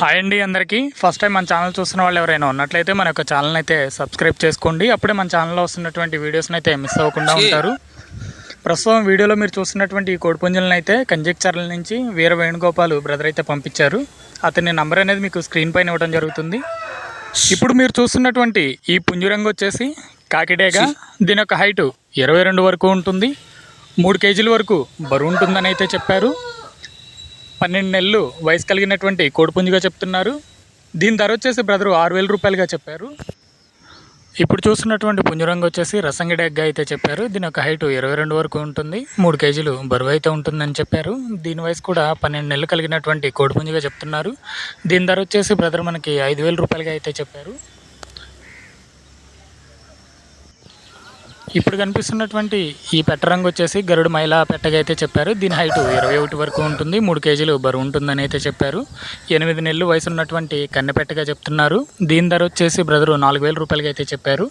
Hi అండి అందరికీ. First time మన ఛానల్ చూస్తున్న వాళ్ళు ఎవరైనా ఉన్నట్లయితే మన యొక్క ఛానల్ అయితే సబ్స్క్రైబ్ చేసుకోండి. అప్పుడే మన ఛానల్లో వస్తున్నటువంటి వీడియోస్ని అయితే మిస్ అవ్వకుండా ఉంటారు. ప్రస్తుతం వీడియోలో మీరు చూస్తున్నటువంటి ఈ కోడిపుంజులను అయితే కంజక్చర్ల నుంచి వీర వేణుగోపాల్ బ్రదర్ అయితే పంపించారు. అతని నంబర్ అనేది మీకు స్క్రీన్ పైన ఇవ్వడం జరుగుతుంది. ఇప్పుడు మీరు చూస్తున్నటువంటి ఈ పుంజురంగు వచ్చేసి కాకిడేగా. దీని యొక్క హైట్ ఇరవై రెండు వరకు ఉంటుంది. మూడు కేజీల వరకు బరువు ఉంటుందని అయితే చెప్పారు. పన్నెండు నెలలు వయసు కలిగినటువంటి కోడిపుంజిగా చెప్తున్నారు. దీని ధర వచ్చేసి బ్రదరు ఆరు వేల రూపాయలుగా చెప్పారు. ఇప్పుడు చూస్తున్నటువంటి పుంజురంగు వచ్చేసి రసంగి డెగ్గ అయితే చెప్పారు. దీని యొక్క హైట్ ఇరవై రెండు వరకు ఉంటుంది. మూడు కేజీలు బరువు అయితే ఉంటుందని చెప్పారు. దీని వయసు కూడా పన్నెండు నెలలు కలిగినటువంటి కోడిపుంజిగా చెప్తున్నారు. దీని ధర వచ్చేసి బ్రదర్ మనకి ఐదు వేల రూపాయలుగా అయితే చెప్పారు. ఇప్పుడు కనిపిస్తున్నటువంటి ఈ పెట్ట రంగు వచ్చేసి గరుడు మైలా పెట్టగా అయితే చెప్పారు. దీని హైట్ ఇరవై ఒకటి వరకు ఉంటుంది. మూడు కేజీలు బరువు ఉంటుందని అయితే చెప్పారు. ఎనిమిది నెలలు వయసు ఉన్నటువంటి కన్నెపెట్టగా చెప్తున్నారు. దీని ధర వచ్చేసి బ్రదరు నాలుగు వేల రూపాయలకి అయితే చెప్పారు.